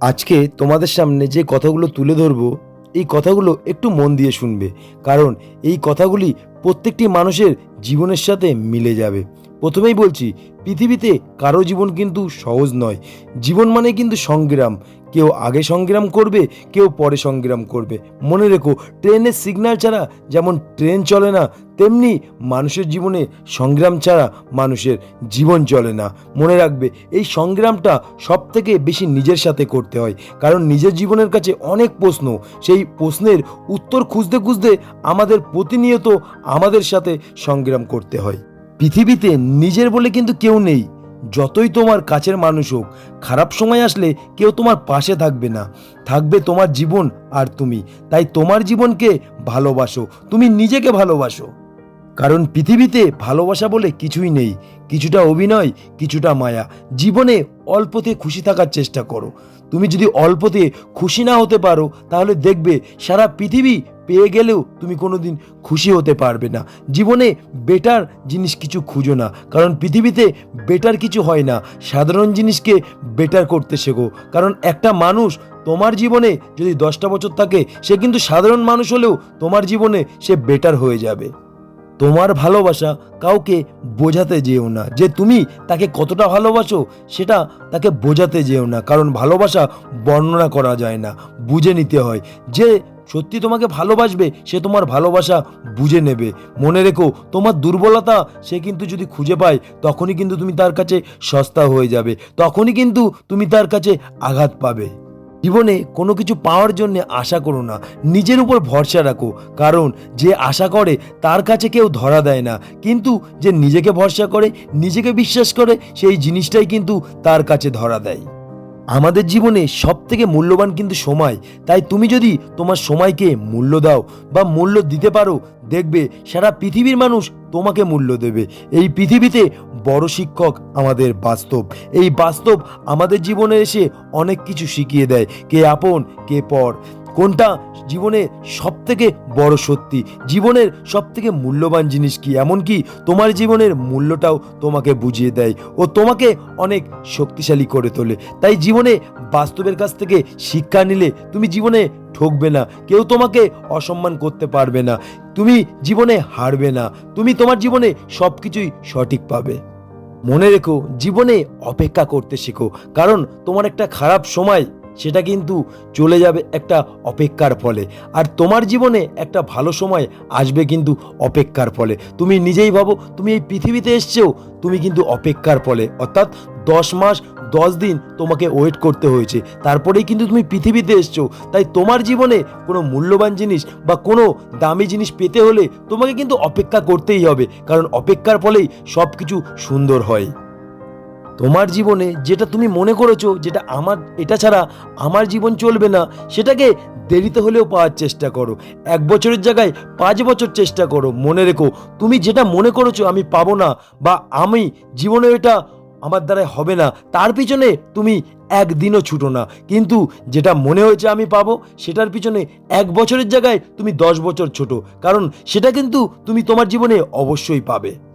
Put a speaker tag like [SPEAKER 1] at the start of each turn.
[SPEAKER 1] আজকে তোমাদের সামনে যে কথাগুলো তুলে ধরবো, এই কথাগুলো একটু মন দিয়ে শুনবে। কারণ এই কথাগুলি প্রত্যেকটি মানুষের জীবনের সাথে মিলে যাবে। প্রথমেই বলছি, পৃথিবীতে কারও জীবন কিন্তু সহজ নয়। জীবন মানে কিন্তু সংগ্রাম। কেউ আগে সংগ্রাম করবে, কেউ পরে সংগ্রাম করবে। মনে রেখো, ট্রেনের সিগন্যাল ছাড়া যেমন ট্রেন চলে না, তেমনি মানুষের জীবনে সংগ্রাম ছাড়া মানুষের জীবন চলে না। মনে রাখবে, এই সংগ্রামটা সব থেকে বেশি নিজের সাথে করতে হয়। কারণ নিজের জীবনের কাছে অনেক প্রশ্ন। সেই প্রশ্নের উত্তর খুঁজতে খুঁজতে আমাদের প্রতিনিয়ত আমাদের সাথে সংগ্রাম করতে হয়। পৃথিবীতে নিজের বলে কিন্তু কেউ নেই। যতই তোমার কাছের মানুষ হোক, খারাপ সময় আসলে কেউ তোমার পাশে থাকবে না। থাকবে তোমার জীবন আর তুমি। তাই তোমার জীবনকে ভালোবাসো। তুমি নিজেকে ভালোবাসো। কারণ পৃথিবীতে ভালোবাসা বলে কিছুই নেই। কিছুটা অভিনয়, কিছুটা মায়া। জীবনে অল্পতে খুশি থাকার চেষ্টা করো। তুমি যদি অল্পতে খুশি না হতে পারো, তাহলে দেখবে সারা পৃথিবী পেয়ে গেলেও তুমি কোনোদিন খুশি হতে পারবে না। জীবনে বেটার জিনিস কিছু খুঁজো না, কারণ পৃথিবীতে বেটার কিছু হয় না। সাধারণ জিনিসকে বেটার করতে শেখো, কারণ একটা মানুষ তোমার জীবনে যদি দশটা বছর থাকে, সে কিন্তু সাধারণ মানুষ হলেও তোমার জীবনে সে বেটার হয়ে যাবে। তোমার ভালোবাসা কাউকে বোঝাতে যেও না, যে তুমি তাকে কতটা ভালোবাসো সেটা তাকে বোঝাতে যেও না, কারণ ভালোবাসা বর্ণনা করা যায় না, বুঝে নিতে হয়। যে সত্যি তোমাকে ভালোবাসবে, সে তোমার ভালোবাসা বুঝে নেবে। মনে রেখো, তোমার দুর্বলতা সে কিন্তু যদি খুঁজে পায়, তখনই কিন্তু তুমি তার কাছে সস্তা হয়ে যাবে। তখনই কিন্তু তুমি তার কাছে আঘাত পাবে। জীবনে কোনো কিছু পাওয়ার জন্য আশা করো না। নিজের উপর ভরসা রাখো। কারণ যে আশা করে, তার কাছে কেউ ধরা দেয় না। কিন্তু যে নিজেকে ভরসা করে, নিজেকে বিশ্বাস করে, সেই জিনিসটাই কিন্তু তার কাছে ধরা দেয়। আমাদের জীবনে সব থেকে মূল্যবান কিন্তু সময়। তাই তুমি যদি তোমার সময়কে মূল্য দাও বা মূল্য দিতে পারো, দেখবে সারা পৃথিবীর মানুষ তোমাকে মূল্য দেবে। এই পৃথিবীতে বড় শিক্ষক আমাদের বাস্তব। এই বাস্তব আমাদের জীবনে এসে অনেক কিছু শিখিয়ে দেয়। কে আপন, কে পর। কোনটা জীবনে সব থেকে বড় সত্যি? জীবনের সব থেকে মূল্যবান জিনিস কি? এমনকি তোমার জীবনের মূল্যটাও তোমাকে বুঝিয়ে দেয় ও তোমাকে অনেক শক্তিশালী করে তোলে। তাই জীবনে বাস্তবের কাছ থেকে শিক্ষা নিলে তুমি জীবনে ঠকবে না। কেউ তোমাকে অসম্মান করতে পারবে না। তুমি জীবনে হারবে না। তুমি তোমার জীবনে সব কিছুই সঠিক পাবে। মনে রেখো, জীবনে অপেক্ষা করতে শেখো। কারণ তোমার একটা খারাপ সময় সেটা কিন্তু চলে যাবে একটা অপেক্ষার ফলে। আর তোমার জীবনে একটা ভালো সময় আসবে কিন্তু অপেক্ষার ফলে। তুমি নিজেই ভাবো, তুমি এই পৃথিবীতে এসছেও তুমি কিন্তু অপেক্ষার ফলে। অর্থাৎ দশ মাস, দশ দিন তোমাকে ওয়েট করতে হয়েছে। তারপরেই কিন্তু তুমি পৃথিবীতে এসছো। তাই তোমার জীবনে কোনো মূল্যবান জিনিস বা কোনো দামি জিনিস পেতে হলে তোমাকে কিন্তু অপেক্ষা করতেই হবে। কারণ অপেক্ষার ফলেই সব কিছু সুন্দর হয়। তোমার জীবনে যেটা তুমি মনে করেছ, যেটা আমার, এটা ছাড়া আমার জীবন চলবে না, সেটাকে দেরিতে হলেও পাওয়ার চেষ্টা করো। এক বছরের জায়গায় পাঁচ বছর চেষ্টা করো, মনে রেখো। তুমি যেটা মনে করেছ, আমি পাবো না বা আমি জীবনে এটা আমার দ্বারাই হবে না, তার পিছনে তুমি একদিনও ছুটো না। কিন্তু যেটা মনে হয়েছে, আমি পাবো, সেটার পিছনে এক বছরের জায়গায় তুমি দশ বছর ছোট। কারণ সেটা কিন্তু তুমি তোমার জীবনে অবশ্যই পাবে।